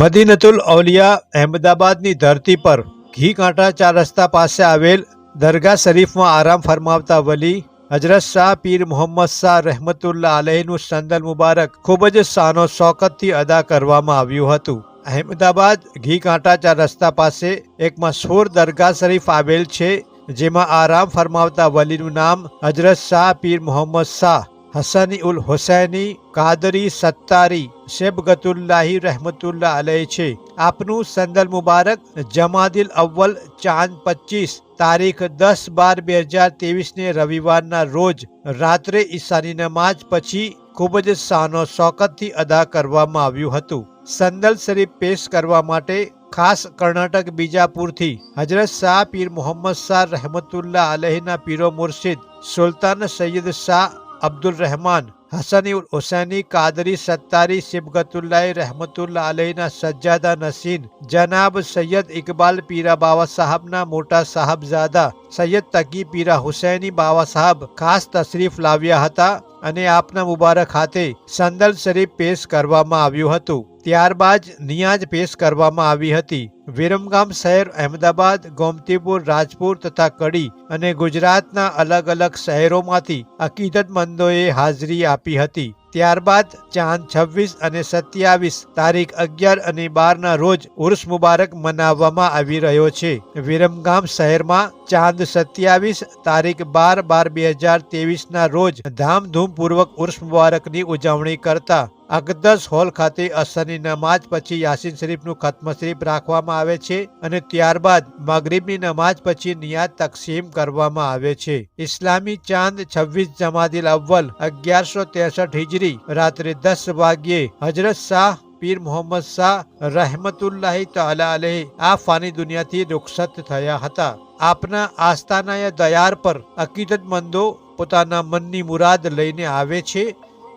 મદીનતુલ ઔલિયા અહેમદાબાદની ધરતી પર ઘી કાંટા ચાર રસ્તા પાસે આવેલ દરગાહ શરીફમાં આરામ ફરમાવતા વલી હજરત શાહ પીર મોહમ્મદ શાહ રહેમતુલ્લા આલહીનું સંદલ મુબારક ખૂબ જ શાનો શોકતથી અદા કરવામાં આવ્યું હતું. અહેમદાબાદ ઘી કાંટા ચાર રસ્તા પાસે એક મશહૂર દરગાહ શરીફ આવેલ છે, જેમાં આરામ ફરમાવતા વલીનું નામ હજરત શાહ પીર મોહમ્મદ શાહ હસની ઉલ હુસૈની કાદરી સત્તારી શેબગતુલ્લાહી રહેમતુલ્લા અલય છે. આપનું સંદલ મુબારક જમાદિલ અવ્વલ ચાંદ પચીસ તારીખ દસ બાર બે હજાર ત્રેવીસને રવિવારના રોજ રાત્રે ઈશાની નમાજ પછી ખૂબ જ સાનો શોકતથી અદા કરવામાં આવ્યું હતું. સંદલ શરીફ પેશ કરવા માટે ખાસ કર્ણાટક બીજાપુરથી હજરત શાહ પીર મોહમ્મદ શાહ રહેમતુલ્લા અલહીના પીરો મુર્શિદ સુલતાન સૈયદ શાહ અબ્દુલ રહેમાન હસની ઉલ હુસૈની, કાદરી સત્તારી, સિબગતુલ્લાહ રહેમતુલ્લા અલહીના સજ્જાદા નસીન, જનાબ સૈયદ ઇકબાલ પીરા બાવા સાહબના મોટા સાહબઝાદા સૈયદ તકી પીરા હુસૈની બાવા સાહબ ખાસ તશરીફ લાવ્યા હતા અને આપના મુબારક હાથે સંદલ શરીફ પેશ કરવામાં આવ્યું હતું. ત્યારબાદ નિયાજ પેશ કરવામાં આવી હતી. વિરમગામ શહેર, અહેમદાબાદ, ગોમતીપુર, રાજપુર તથા કડી અને ગુજરાતના અલગ અલગ શહેરોમાંથી અકીદતમંદોએ હાજરી આપી હતી. ત્યારબાદ ચાંદ છવ્વીસ અને સત્યાવીસ તારીખ અગિયાર અને બારના રોજ ઉર્સ મુબારક મનાવવામાં આવી રહ્યો છે. વિરમગામ શહેરમાં ચાંદ સત્યાવીસ તારીખ બાર બાર બે હજાર તેવીસના રોજ ધામધૂમપૂર્વક ઉર્સ મુબારકની ઉજવણી કરતા અકદસ હોલ ખાતે અસરની નમાજ પછી યાસીન શરીફનું ખત્મ શરીફ રાખવામાં આવે છે અને ત્યારબાદ મગરીબની નમાજ પછી નિયાત તકસીમ કરવામાં આવે છે. ઇસ્લામી ચાંદ છવ્વીસ જમાદિલ અવ્વલ અગિયારસો ત્રેસઠ હિજરી રાત્રે દસ વાગ્યે હજરત શાહ પીર મોહમ્મદ શાહ રહેમતુલ્લાહી તઆલા અલેહ આ ફાની દુનિયાથી રુખસત થયા હતા. આપના આસ્થાના દયાર પર અકીદતમંદો પોતાના મનની મુરાદ લઈને આવે છે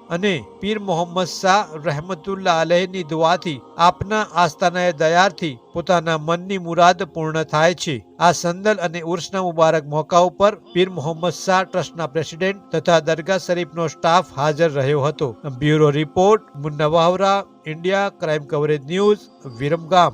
અને પીર મોહમ્મદ શાહ રહેમતુલ્લા અલહની દુઆથી આપના આસ્થાના દયારથી પોતાના મનની મુરાદ પૂર્ણ થાય છે. આ સંદલ અને ઉર્સના મુબારક મોકા ઉપર પીર મોહમ્મદ શાહ ટ્રસ્ટના પ્રેસિડેન્ટ તથા દરગાહ શરીફનો સ્ટાફ હાજર રહ્યો હતો. Bureau report, Munna Vavra, India crime coverage news, Viramgam.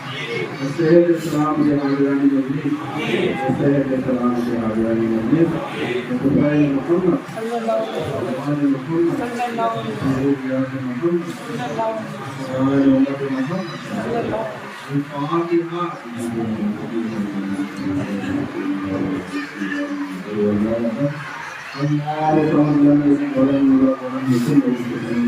السيد السلام جلال جلال المبين السيد السلام جلال جلال المبين وكفاية محمد وعلى محمد وعلى رياض محمد وعلى أمة محمد بطاعتها الله الله لم يكن ولم يكن ولم يكن